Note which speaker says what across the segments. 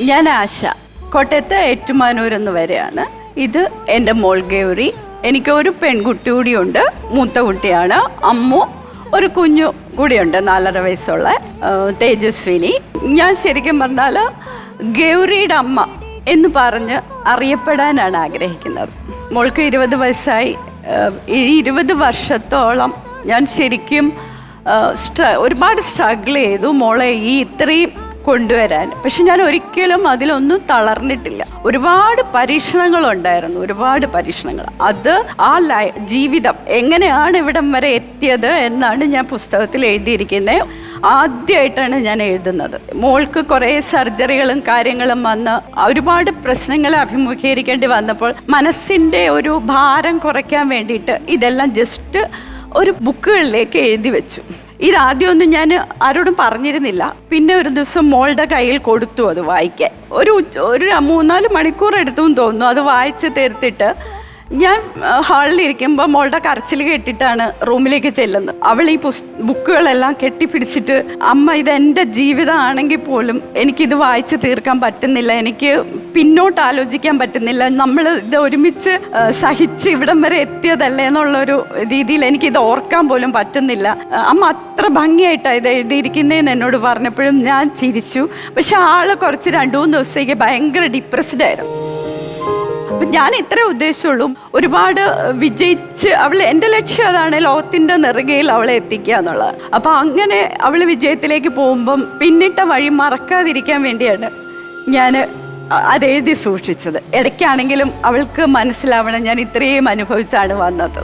Speaker 1: ഞാൻ ആശ. കോട്ടയത്ത് ഏറ്റുമാനൂർ എന്ന് വരെയാണ്. ഇത് എന്റെ മോൾ ഗൗരി. എനിക്ക് ഒരു പെൺകുട്ടി കൂടിയുണ്ട്. മൂത്ത കുട്ടിയാണ്. അമ്മു ഒരു കുഞ്ഞു കൂടിയുണ്ട്. നാലര വയസ്സുള്ള തേജസ്വിനി. ഞാൻ ശരിക്കും പറഞ്ഞാൽ ഗൗരിയുടെ അമ്മ എന്ന് പറഞ്ഞ് അറിയപ്പെടാനാണ് ആഗ്രഹിക്കുന്നത്. മോൾക്ക് ഇരുപത് വയസ്സായി. ഈ ഇരുപത് വർഷത്തോളം ഞാൻ ശരിക്കും ഒരുപാട് സ്ട്രഗിൾ ചെയ്തു. മോളെ ഈ ഇത്രയും കൊണ്ടുവരാൻ. പക്ഷെ ഞാൻ ഒരിക്കലും അതിലൊന്നും തളർന്നിട്ടില്ല. ഒരുപാട് പരീക്ഷണങ്ങൾ ഉണ്ടായിരുന്നു ഒരുപാട് പരീക്ഷണങ്ങൾ. അത് ആ ലൈ ജീവിതം എങ്ങനെയാണ് ഇവിടം വരെ എത്തിയത് എന്നാണ് ഞാൻ പുസ്തകത്തിൽ എഴുതിയിരിക്കുന്നത്. ആദ്യമായിട്ടാണ് ഞാൻ എഴുതുന്നത്. മോൾക്ക് കുറേ സർജറികളും കാര്യങ്ങളും വന്ന് ഒരുപാട് പ്രശ്നങ്ങളെ അഭിമുഖീകരിക്കേണ്ടി വന്നപ്പോൾ മനസ്സിന്റെ ഒരു ഭാരം കുറയ്ക്കാൻ വേണ്ടിയിട്ട് ഇതെല്ലാം ജസ്റ്റ് ഒരു ബുക്കുകളിലേക്ക് എഴുതി വെച്ചു. ഇതാദ്യമൊന്നും ഞാൻ ആരോടും പറഞ്ഞിരുന്നില്ല. പിന്നെ ഒരു ദിവസം മോളുടെ കയ്യിൽ കൊടുത്തു അത് വായിക്കാൻ. ഒരു ഒരു മൂന്നാൽ മണിക്കൂർ എടുത്തു തോന്നുന്നു. അത് വായിച്ച് തീർത്തിട്ട് ഞാൻ ഹാളിലിരിക്കുമ്പോൾ മോളുടെ കരച്ചിൽ കേട്ടിട്ടാണ് റൂമിലേക്ക് ചെല്ലുന്നത്. അവൾ ഈ പുസ് ബുക്കുകളെല്ലാം കെട്ടിപ്പിടിച്ചിട്ട് അമ്മ ഇത് എന്റെ ജീവിതമാണെങ്കിൽ പോലും എനിക്കിത് വായിച്ച് തീർക്കാൻ പറ്റുന്നില്ല എനിക്ക് പിന്നോട്ട് ആലോചിക്കാൻ പറ്റുന്നില്ല. നമ്മൾ ഇത് ഒരുമിച്ച് സഹിച്ച് ഇവിടം വരെ എത്തിയതല്ലേ എന്നുള്ളൊരു രീതിയിൽ എനിക്കിത് ഓർക്കാൻ പോലും പറ്റുന്നില്ല. അമ്മ അത്ര ഭംഗിയായിട്ടാണ് ഇത് എഴുതിയിരിക്കുന്നതെന്ന് എന്നോട് പറഞ്ഞപ്പോഴും ഞാൻ ചിരിച്ചു. പക്ഷെ ആൾ കുറച്ച് രണ്ടു മൂന്ന് ദിവസത്തേക്ക് ഭയങ്കര ഡിപ്രസ്ഡ് ആയിരുന്നു. അപ്പൊ ഞാൻ ഇത്രേ ഉദ്ദേശിച്ചുള്ളൂ. ഒരുപാട് വിജയിച്ച് അവൾ എന്റെ ലക്ഷ്യം അതാണ് ലോകത്തിന്റെ നെറുകയിൽ അവളെ എത്തിക്കുക എന്നുള്ളത്. അപ്പം അങ്ങനെ അവൾ വിജയത്തിലേക്ക് പോകുമ്പം പിന്നിട്ട വഴി മറക്കാതിരിക്കാൻ വേണ്ടിയാണ് ഞാൻ അത് എഴുതി സൂക്ഷിച്ചത്. ഇടയ്ക്കാണെങ്കിലും അവൾക്ക് മനസ്സിലാവണം ഞാൻ ഇത്രയും അനുഭവിച്ചാണ് വന്നത്.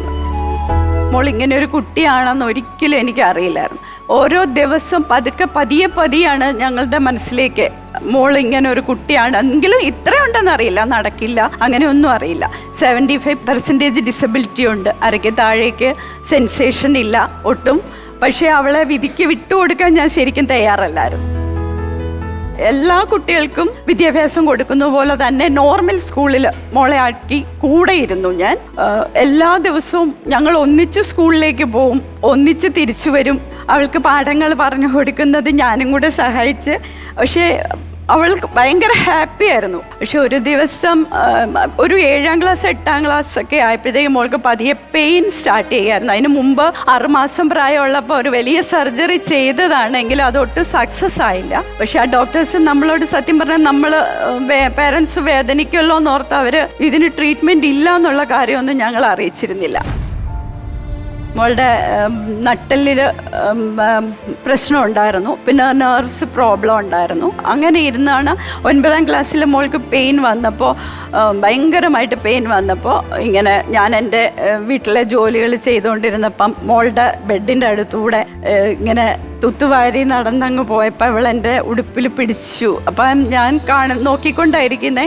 Speaker 1: മോൾ ഇങ്ങനെ ഒരു കുട്ടിയാണെന്ന് ഒരിക്കലും എനിക്ക് അറിയില്ലായിരുന്നു ഓരോ ദിവസവും പതുക്കെ പതിയെ പതിയാണ് ഞങ്ങളുടെ മനസ്സിലേക്ക്. മോൾ ഇങ്ങനെ ഒരു കുട്ടിയാണ്. എങ്കിലും ഇത്ര ഉണ്ടെന്ന് അറിയില്ല. നടക്കില്ല. അങ്ങനെ ഒന്നും അറിയില്ല. സെവന്റി ഫൈവ് പെർസെന്റേജ് ഡിസബിലിറ്റി ഉണ്ട്. അരയ്ക്ക് താഴേക്ക് സെൻസേഷൻ ഇല്ല. ഒട്ടും. പക്ഷേ അവളെ വിധിക്ക് വിട്ടുകൊടുക്കാൻ ഞാൻ ശരിക്കും തയ്യാറല്ലായിരുന്നു. എല്ലാ കുട്ടികൾക്കും വിദ്യാഭ്യാസം കൊടുക്കുന്ന പോലെ തന്നെ നോർമൽ സ്കൂളിൽ മോളെ ആക്കി കൂടെ ഇരുന്നു ഞാൻ. എല്ലാ ദിവസവും ഞങ്ങൾ ഒന്നിച്ച് സ്കൂളിലേക്ക് പോവും. ഒന്നിച്ച് തിരിച്ചു വരും. അവൾക്ക് പാഠങ്ങൾ പറഞ്ഞു കൊടുക്കുന്നത് ഞാനും കൂടെ സഹായിച്ച്. പക്ഷേ അവൾക്ക് ഭയങ്കര ഹാപ്പി ആയിരുന്നു. പക്ഷെ ഒരു ദിവസം ഒരു ഏഴാം ക്ലാസ് എട്ടാം ക്ലാസ് ഒക്കെ ആയപ്പോഴത്തേക്കും മോൾക്ക് പതിയെ പെയിൻ സ്റ്റാർട്ട് ചെയ്യായിരുന്നു. അതിന് മുമ്പ് ആറുമാസം പ്രായമുള്ളപ്പോൾ ഒരു വലിയ സർജറി ചെയ്തതാണെങ്കിൽ അതൊട്ടും സക്സസ് ആയില്ല. പക്ഷെ ആ ഡോക്ടേഴ്സ് നമ്മളോട് സത്യം പറഞ്ഞാൽ നമ്മൾ പേരൻസ് വേദനിക്കുമല്ലോ എന്നോർത്ത് അവർ ഇതിന് ട്രീറ്റ്മെന്റ് ഇല്ല എന്നുള്ള കാര്യമൊന്നും ഞങ്ങൾ അറിയിച്ചിരുന്നില്ല. മോളുടെ നട്ടലിൽ പ്രശ്നം ഉണ്ടായിരുന്നു പിന്നെ നേഴ്സ് പ്രോബ്ലം ഉണ്ടായിരുന്നു. അങ്ങനെ ഇരുന്നാണ് ഒൻപതാം ക്ലാസ്സിൽ മോൾക്ക് പെയിൻ വന്നപ്പോൾ ഭയങ്കരമായിട്ട് പെയിൻ വന്നപ്പോൾ ഇങ്ങനെ ഞാൻ എന്റെ വീട്ടിലെ ജോലികൾ ചെയ്തുകൊണ്ടിരുന്നപ്പം മോളുടെ ബെഡിന്റെ അടുത്തൂടെ ഇങ്ങനെ തുത്തുവാരി നടന്നങ്ങ് പോയപ്പോൾ അവൾ എന്റെ ഉടുപ്പിൽ പിടിച്ചു. അപ്പം ഞാൻ കാണ നോക്കിക്കൊണ്ടായിരിക്കുന്നേ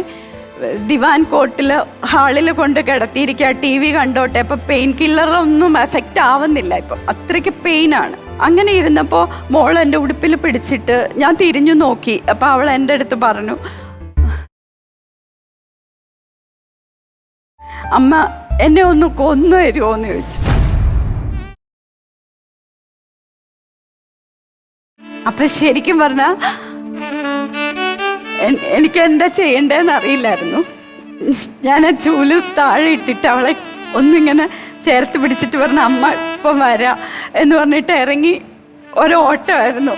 Speaker 1: ദിവാൻ കോട്ടിൽ ഹാളിൽ കൊണ്ട് കിടത്തിയിരിക്കുക ടി വി കണ്ടോട്ടെ. അപ്പം പെയിൻ കില്ലറൊന്നും എഫക്റ്റ് ആവുന്നില്ല ഇപ്പം. അത്രയ്ക്ക് പെയിനാണ്. അങ്ങനെ ഇരുന്നപ്പോൾ മോൾ എന്റെ ഉടുപ്പിൽ പിടിച്ചിട്ട് ഞാൻ തിരിഞ്ഞു നോക്കി. അപ്പോൾ അവൾ എന്റെ അടുത്ത് പറഞ്ഞു അമ്മ എന്നെ ഒന്ന് കൊന്നു തരുമോ എന്ന് ചോദിച്ചു. അപ്പൊ ശരിക്കും പറഞ്ഞ എൻ- എനിക്ക് എന്താ ചെയ്യണ്ടേന്ന് അറിയില്ലായിരുന്നു. ഞാൻ ആ ചൂൽ താഴെ ഇട്ടിട്ട് അവളെ ഒന്നിങ്ങനെ ചേർത്ത് പിടിച്ചിട്ട് പറഞ്ഞ അമ്മ ഇപ്പം വരാം എന്ന് പറഞ്ഞിട്ട് ഇറങ്ങി ഒരു ഓട്ടമായിരുന്നു.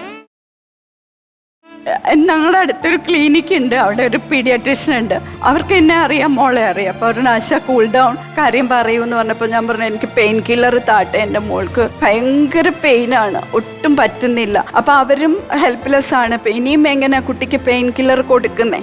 Speaker 1: ഞങ്ങളുടെ അടുത്തൊരു ക്ലിനിക്ക് ഉണ്ട്. അവിടെ ഒരു പീഡിയാട്രീഷ്യൻ ഉണ്ട്. അവർക്ക് എന്നെ അറിയാം മോളെ അറിയാം. അപ്പോൾ അവരുടെ ആശ കൂൾ ഡൗൺ കാര്യം പറയൂ എന്ന് പറഞ്ഞപ്പോൾ ഞാൻ പറഞ്ഞു എനിക്ക് പെയിൻ കില്ലർ താട്ടെ. എന്റെ മോൾക്ക് ഭയങ്കര പെയിനാണ് ഒട്ടും പറ്റുന്നില്ല. അപ്പോൾ അവരും ഹെൽപ്ലെസ് ആണ്. ഇനിയും എങ്ങനെ കുട്ടിക്ക് പെയിൻ കില്ലർ കൊടുക്കുന്നേ?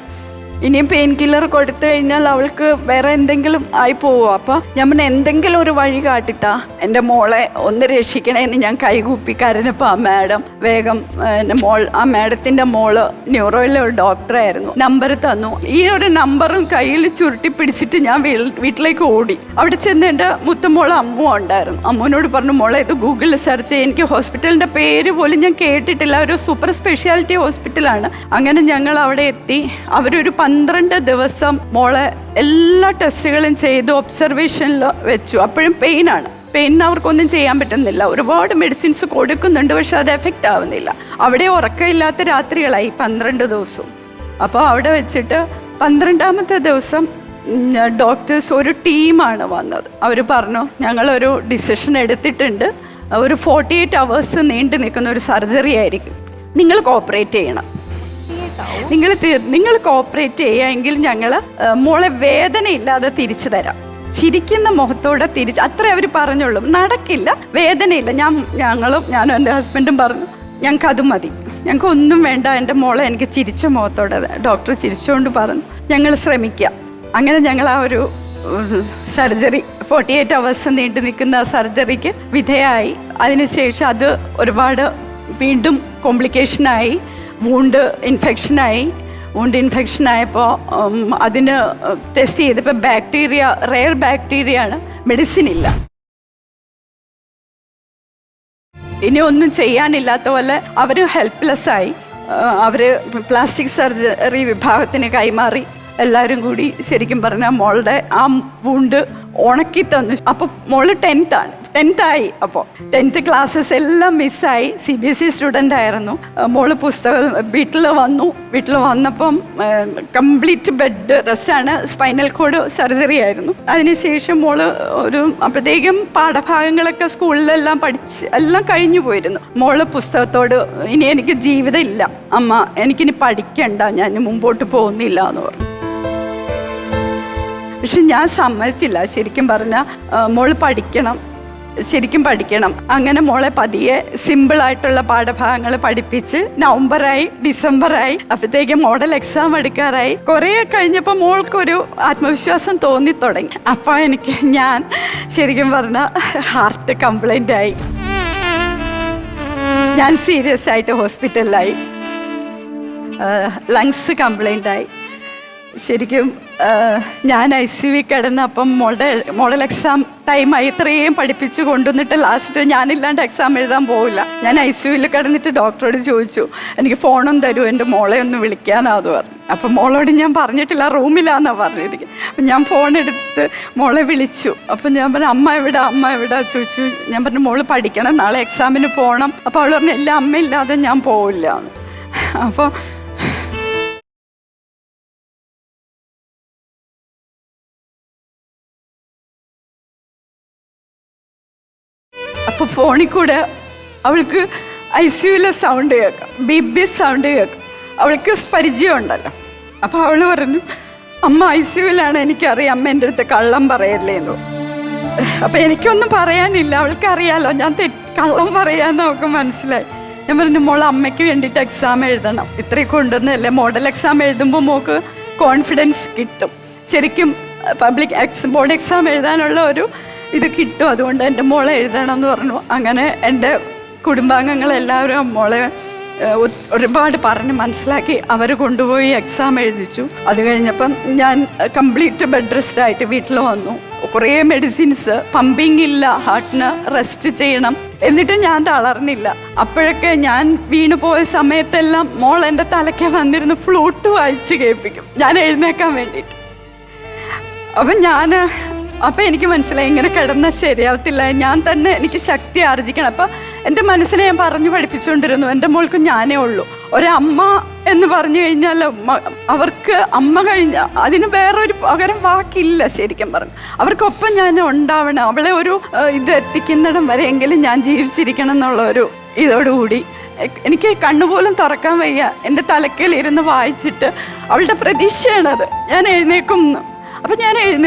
Speaker 1: ഇനിയും പെയിൻ കില്ലർ കൊടുത്തു കഴിഞ്ഞാൽ അവൾക്ക് വേറെ എന്തെങ്കിലും ആയി പോവോ? അപ്പോൾ ഞാൻ പിന്നെ എന്തെങ്കിലും ഒരു വഴി കാട്ടിത്താ. എന്റെ മോളെ ഒന്ന് രക്ഷിക്കണേന്ന് ഞാൻ കൈകൂപ്പി കരഞ്ഞപ്പോൾ ആ മാഡം വേഗം ആ, എന്റെ മോൾ ആ മാഡത്തിന്റെ മോൾ ന്യൂറോയിലെ ഒരു ഡോക്ടറായിരുന്നു നമ്പർ തന്നു. ഈ ഒരു നമ്പറും കയ്യിൽ ചുരുട്ടി പിടിച്ചിട്ട് ഞാൻ വീട്ടിലേക്ക് ഓടി. അവിടെ ചെന്ന് എന്റെ മുത്തമോൾ അമ്മു ഉണ്ടായിരുന്നു. അമ്മുവിനോട് പറഞ്ഞു മോളെ ഇത് ഗൂഗിളിൽ സെർച്ച് ചെയ്യും. എനിക്ക് ഹോസ്പിറ്റലിന്റെ പേര് പോലും ഞാൻ കേട്ടിട്ടില്ല. ഒരു സൂപ്പർ സ്പെഷ്യാലിറ്റി ഹോസ്പിറ്റലാണ്. അങ്ങനെ ഞങ്ങൾ അവിടെ എത്തി. അവരൊരു പന്ത്രണ്ട് ദിവസം മോളെ എല്ലാ ടെസ്റ്റുകളും ചെയ്ത് ഒബ്സർവേഷനിൽ വെച്ചു. അപ്പോഴും പെയിനാണ് പെയിൻ അവർക്കൊന്നും ചെയ്യാൻ പറ്റുന്നില്ല. ഒരുപാട് മെഡിസിൻസ് കൊടുക്കുന്നുണ്ട് പക്ഷെ അത് എഫക്റ്റ് ആവുന്നില്ല. അവിടെ ഉറക്കമില്ലാത്ത രാത്രികളായി പന്ത്രണ്ട് ദിവസവും. അപ്പോൾ അവിടെ വെച്ചിട്ട് പന്ത്രണ്ടാമത്തെ ദിവസം ഡോക്ടേഴ്സ് ഒരു ടീമാണ് വന്നത്. അവർ പറഞ്ഞു ഞങ്ങളൊരു ഡിസിഷൻ എടുത്തിട്ടുണ്ട്. ഒരു ഫോർട്ടി എയ്റ്റ് അവേഴ്സ് നീണ്ടു നിൽക്കുന്ന ഒരു സർജറി ആയിരിക്കും. നിങ്ങൾ കോപ്പറേറ്റ് ചെയ്യണം. നിങ്ങൾ നിങ്ങൾ കോപ്പറേറ്റ് ചെയ്യുമെങ്കിൽ ഞങ്ങൾ മോളെ വേദനയില്ലാതെ തിരിച്ചു തരാം. ചിരിക്കുന്ന മുഖത്തോടെ തിരിച്ച് അത്രേ അവർ പറഞ്ഞുള്ളൂ. നടക്കില്ല വേദനയില്ല. ഞാൻ ഞങ്ങളും ഞാനും എന്റെ ഹസ്ബൻഡും പറഞ്ഞു ഞങ്ങൾക്ക് അത് മതി. ഞങ്ങൾക്ക് ഒന്നും വേണ്ട. എന്റെ മോളെ എനിക്ക് ചിരിച്ച മുഖത്തോടെ ഡോക്ടർ ചിരിച്ചുകൊണ്ട് പറഞ്ഞു. ഞങ്ങൾ ശ്രമിക്കാം. അങ്ങനെ ഞങ്ങൾ ആ ഒരു സർജറി ഫോർട്ടി എയ്റ്റ് അവേഴ്സ് നീണ്ടു നിൽക്കുന്ന സർജറിക്ക് വിധേയമായി അതിനുശേഷം അത് ഒരുപാട് വീണ്ടും കോംപ്ലിക്കേഷനായി വൂണ്ട് ഇൻഫെക്ഷനായി വൂണ്ട് ഇൻഫെക്ഷൻ ആയപ്പോൾ അതിന് ടെസ്റ്റ് ചെയ്തപ്പോൾ ബാക്ടീരിയ റെയർ ബാക്ടീരിയ ആണ് മെഡിസിൻ ഇല്ല ഇനി ഒന്നും ചെയ്യാനില്ലാത്ത പോലെ അവർ ഹെൽപ്ലെസ് ആയി അവർ പ്ലാസ്റ്റിക് സർജറി വിഭാഗത്തിന് കൈമാറി. എല്ലാവരും കൂടി ശരിക്കും പറഞ്ഞാൽ മോളുടെ ആ വൂണ്ട് ഉണക്കി തന്നു. അപ്പോൾ മോൾ ടെൻത്ത് ആണ് ടെൻത്ത് ആയി. അപ്പോൾ ടെൻത്ത് ക്ലാസ്സസ് എല്ലാം മിസ്സായി C B S E student ആയിരുന്നു. മോൾ പുസ്തകം വീട്ടിൽ വന്നു. വീട്ടിൽ വന്നപ്പം കംപ്ലീറ്റ് ബെഡ് റെസ്റ്റാണ് സ്പൈനൽ കോഡ് സർജറി ആയിരുന്നു. അതിനുശേഷം മോൾ ഒരു അപ്പോഴത്തേക്കും പാഠഭാഗങ്ങളൊക്കെ സ്കൂളിലെല്ലാം പഠിച്ച് എല്ലാം കഴിഞ്ഞു പോയിരുന്നു. മോൾ പുസ്തകത്തോട് ഇനി എനിക്ക് ജീവിതമില്ല. അമ്മ എനിക്കിനി പഠിക്കണ്ട. ഞാൻ മുമ്പോട്ട് പോകുന്നില്ല എന്ന് പറഞ്ഞു. പക്ഷെ ഞാൻ സമ്മതിച്ചില്ല. ശരിക്കും പറഞ്ഞാൽ മോൾ പഠിക്കണം. ശരിക്കും പഠിക്കണം. അങ്ങനെ മോളെ പതിയെ സിമ്പിളായിട്ടുള്ള പാഠഭാഗങ്ങൾ പഠിപ്പിച്ച് നവംബറായി ഡിസംബറായി അപ്പോഴത്തേക്ക് മോഡൽ എക്സാം എടുക്കാറായി. കുറേ കഴിഞ്ഞപ്പോൾ മോൾക്കൊരു ആത്മവിശ്വാസം തോന്നി തുടങ്ങി അപ്പോൾ എനിക്ക് ഞാൻ ശരിക്കും പറഞ്ഞാൽ ഹാർട്ട് കംപ്ലൈന്റ് ആയി. ഞാൻ സീരിയസ് ആയിട്ട് ഹോസ്പിറ്റലിലായി ലങ്സ് കംപ്ലൈന്റ് ആയി. ശരിക്കും ഞാൻ ഐ സി വി കിടന്നപ്പം മോഡൽ മോഡൽ എക്സാം ടൈമായി ഇത്രയും പഠിപ്പിച്ച് കൊണ്ടുവന്നിട്ട് ലാസ്റ്റ് ഞാനില്ലാണ്ട് എക്സാം എഴുതാൻ പോവില്ല. ഞാൻ ഐ സി യുവിൽ കിടന്നിട്ട് ഡോക്ടറോട് ചോദിച്ചു എനിക്ക് ഫോണും തരൂ എന്റെ മോളെ ഒന്ന് വിളിക്കാനാന്ന് പറഞ്ഞു. അപ്പം മോളോട് ഞാൻ പറഞ്ഞിട്ടില്ല റൂമിലാന്നാണ് പറഞ്ഞിരിക്കുന്നത് അപ്പം ഞാൻ ഫോൺ എടുത്ത് മോളെ വിളിച്ചു. അപ്പം ഞാൻ പറഞ്ഞു അമ്മ എവിടെ അമ്മ എവിടെ? ചോദിച്ചു. ഞാൻ പറഞ്ഞു മോൾ പഠിക്കണം നാളെ എക്സാമിന് പോകണം അപ്പോൾ അവൾ പറഞ്ഞു എല്ലാം അമ്മയില്ലാതെ ഞാൻ പോവില്ല. അപ്പോൾ അപ്പോൾ ഫോണിൽ കൂടെ അവൾക്ക് ഐ സിയുവിലെ സൗണ്ട് കേൾക്കാം. ബി ബി സൗണ്ട് കേൾക്കാം. അവൾക്ക് പരിചയമുണ്ടല്ലോ അപ്പോൾ അവൾ പറഞ്ഞു അമ്മ ഐ സിയുവിലാണ് എനിക്കറിയാം. അമ്മ എന്റെ അടുത്ത് കള്ളം പറയല്ലേ എന്ന്. അപ്പം എനിക്കൊന്നും പറയാനില്ല. അവൾക്ക് അറിയാലോ ഞാൻ തെറ്റ് കള്ളം പറയാമെന്ന് അവൾക്ക് മനസ്സിലായി. ഞാൻ പറഞ്ഞു മോൾ അമ്മയ്ക്ക് വേണ്ടിയിട്ട് എക്സാം എഴുതണം. ഇത്രയും കൊണ്ടുവന്നല്ലേ മോഡൽ എക്സാം എഴുതുമ്പോൾ മോൾക്ക് കോൺഫിഡൻസ് കിട്ടും. ശരിക്കും പബ്ലിക് എക്സ് ബോർഡ് എക്സാം എഴുതാനുള്ള ഒരു ഇത് കിട്ടും. അതുകൊണ്ട് എന്റെ മോളെ എഴുതണം എന്ന് പറഞ്ഞു. അങ്ങനെ എന്റെ കുടുംബാംഗങ്ങളെല്ലാവരും മോളെ ഒരുപാട് പറഞ്ഞ് മനസ്സിലാക്കി അവർ കൊണ്ടുപോയി എക്സാം എഴുതിച്ചു. അത് കഴിഞ്ഞപ്പം ഞാൻ കംപ്ലീറ്റ് ബെഡ് റെസ്റ്റ് ആയിട്ട് വീട്ടിൽ വന്നു. കുറേ മെഡിസിൻസ് പമ്പിങ് ഇല്ല ഹാർട്ടിന് റെസ്റ്റ് ചെയ്യണം എന്നിട്ട് ഞാൻ തളർന്നില്ല. അപ്പോഴൊക്കെ ഞാൻ വീണു പോയ സമയത്തെല്ലാം മോൾ എന്റെ തലയ്ക്ക് വന്നിരുന്ന് ഫ്ലൂട്ട് വായിച്ച് കേൾപ്പിക്കും. ഞാൻ എഴുന്നേക്കാൻ വേണ്ടിയിട്ട്. അപ്പം ഞാൻ അപ്പം എനിക്ക് മനസ്സിലായി ഇങ്ങനെ കിടന്നാൽ ശരിയാവത്തില്ല. ഞാൻ തന്നെ എനിക്ക് ശക്തി ആർജിക്കണം. അപ്പം എന്റെ മനസ്സിനെ ഞാൻ പറഞ്ഞു പഠിപ്പിച്ചുകൊണ്ടിരുന്നു. എന്റെ മോൾക്ക് ഞാനേ ഉള്ളൂ. ഒരമ്മ എന്ന് പറഞ്ഞു കഴിഞ്ഞാൽ അവർക്ക് അമ്മ കഴിഞ്ഞ അതിന് വേറൊരു പകരം വാക്കില്ല ശരിക്കും പറഞ്ഞു അവർക്കൊപ്പം ഞാൻ ഉണ്ടാവണം. അവളെ ഒരു ഇത് എത്തിക്കുന്നിടം വരെയെങ്കിലും ഞാൻ ജീവിച്ചിരിക്കണം എന്നുള്ള ഒരു ഇതോടുകൂടി. എനിക്ക് കണ്ണുപോലും തുറക്കാൻ വയ്യ. എന്റെ തലക്കലിരുന്ന് വായിച്ചിട്ട് അവളുടെ പ്രതീക്ഷയാണത്. ഞാൻ എഴുന്നേക്കും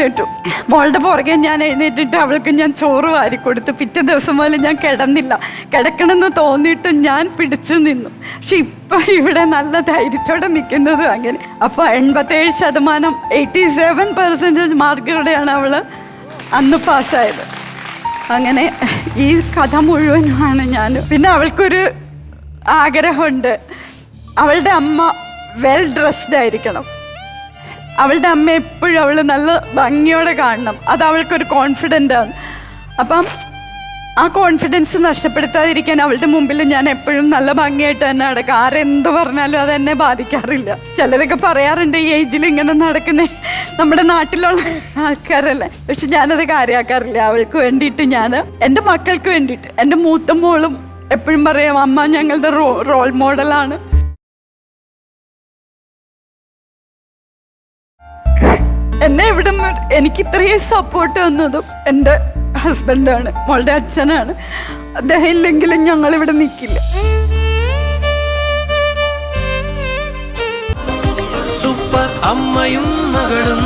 Speaker 1: എഴുന്നേറ്റു. മോളുടെ പുറകെ ഞാൻ എഴുന്നേറ്റിട്ട് അവൾക്ക് ഞാൻ ചോറ് വാരി കൊടുത്തു. പിറ്റേ ദിവസം പോലെ ഞാൻ കിടന്നില്ല. കിടക്കണമെന്ന് തോന്നിയിട്ട് ഞാൻ പിടിച്ചു നിന്നു. പക്ഷെ ഇപ്പം ഇവിടെ നല്ല ധൈര്യത്തോടെ നിൽക്കുന്നതും അങ്ങനെ. അപ്പോൾ എൺപത്തേഴ് ശതമാനം എയ്റ്റി സെവൻ പെർസെന്റേജ് മാർക്കോടെയാണ് അവൾ അന്ന് പാസ്സായത്. അങ്ങനെ ഈ കഥ മുഴുവനുമാണ് ഞാൻ. പിന്നെ അവൾക്കൊരു ആഗ്രഹമുണ്ട്. അവളുടെ അമ്മ വെൽ ഡ്രസ്ഡ് ആയിരിക്കണം. അവളുടെ അമ്മ എപ്പോഴും അവൾ നല്ല ഭംഗിയോടെ കാണണം. അത് അവൾക്കൊരു കോൺഫിഡന്റ് ആണ്. അപ്പം ആ കോൺഫിഡൻസ് നഷ്ടപ്പെടുത്താതിരിക്കാൻ അവളുടെ മുമ്പിൽ ഞാൻ എപ്പോഴും നല്ല ഭംഗിയായിട്ട് തന്നെ നടക്കും. ആരെന്ത് പറഞ്ഞാലും അത് എന്നെ ബാധിക്കാറില്ല. ചിലരൊക്കെ പറയാറുണ്ട് ഈ ഏജിൽ ഇങ്ങനെ നടക്കുന്ന നമ്മുടെ നാട്ടിലുള്ള ആൾക്കാരല്ലേ? പക്ഷെ ഞാനത് കാര്യമാക്കാറില്ല അവൾക്ക് വേണ്ടിയിട്ട് ഞാൻ എന്റെ മക്കൾക്ക് വേണ്ടിയിട്ട് എന്റെ മൂത്ത മോളും എപ്പോഴും പറയാം അമ്മ ഞങ്ങളുടെ റോൾ മോഡലാണ് എന്നെ ഇവിടെ എനിക്ക് ഇത്രയും സപ്പോർട്ട് തന്നതും എന്റെ ഹസ്ബൻഡാണ് മോളുടെ അച്ഛനാണ്. അദ്ദേഹം ഇല്ലെങ്കിലും ഞങ്ങൾ ഇവിടെ നിൽക്കില്ല
Speaker 2: സൂപ്പർ അമ്മയും മകളും